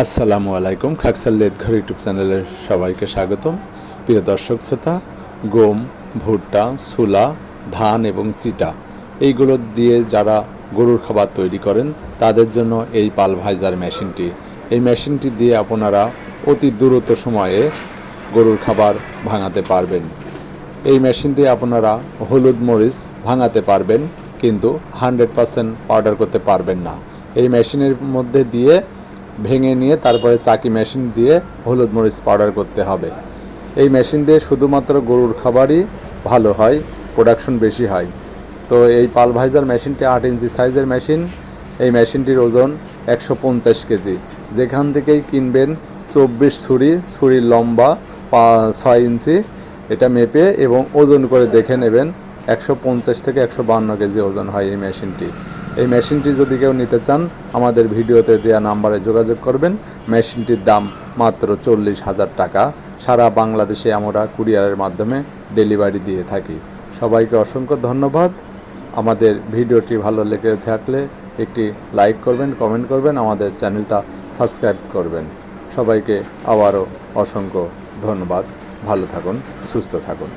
আসসালামু আলাইকুম, খাকসাল লেদঘর ইউটিউব চ্যানেলের সবাইকে স্বাগতম। প্রিয় দর্শক শ্রোতা, গম, ভুট্টা ছোলা ধান এবং চিটা, এইগুলো দিয়ে যারা গরুর খাবার তৈরি করেন, তাদের জন্য এই পালভাইজার মেশিনটি। এই মেশিনটি দিয়ে আপনারা অতি দ্রুত সময়ে গরুর খাবার ভাঙাতে পারবেন। এই মেশিন দিয়ে আপনারা হলুদ মরিচ ভাঙাতে পারবেন, কিন্তু হান্ড্রেড পারসেন্ট পাউডার করতে পারবেন না। এই মেশিনের মধ্যে দিয়ে ভেঙে নিয়ে তারপরে চাকি মেশিন দিয়ে হলুদ মরিচ পাউডার করতে হবে। এই মেশিন দিয়ে শুধুমাত্র গরুর খাবারই ভালো হয় প্রোডাকশন বেশি হয়। তো এই পালভাইজার মেশিনটি আট ইঞ্চি সাইজের মেশিন। এই মেশিনটির ওজন একশো পঞ্চাশ কেজি। যেখান থেকেই কিনবেন চব্বিশ ছুরি ছুরির লম্বা, পা, ছয় ইঞ্চি, এটা মেপে এবং ওজন করে দেখে নেবেন। একশো পঞ্চাশ থেকে একশো বান্ন কেজি ওজন হয় এই মেশিনটি। এই মেশিনটি যদি কেউ নিতে চান, আমাদের ভিডিওতে দেওয়া নাম্বারে যোগাযোগ করবেন। মেশিনটির দাম মাত্র চল্লিশ হাজার টাকা। সারা বাংলাদেশে আমরা কুরিয়ারের মাধ্যমে ডেলিভারি দিয়ে থাকি। সবাইকে অসংখ্য ধন্যবাদ। আমাদের ভিডিওটি ভালো লেগে থাকলে একটি লাইক করবেন, কমেন্ট করবেন, আমাদের চ্যানেলটা সাবস্ক্রাইব করবেন। সবাইকে আবারও অসংখ্য ধন্যবাদ। ভালো থাকুন, সুস্থ থাকুন।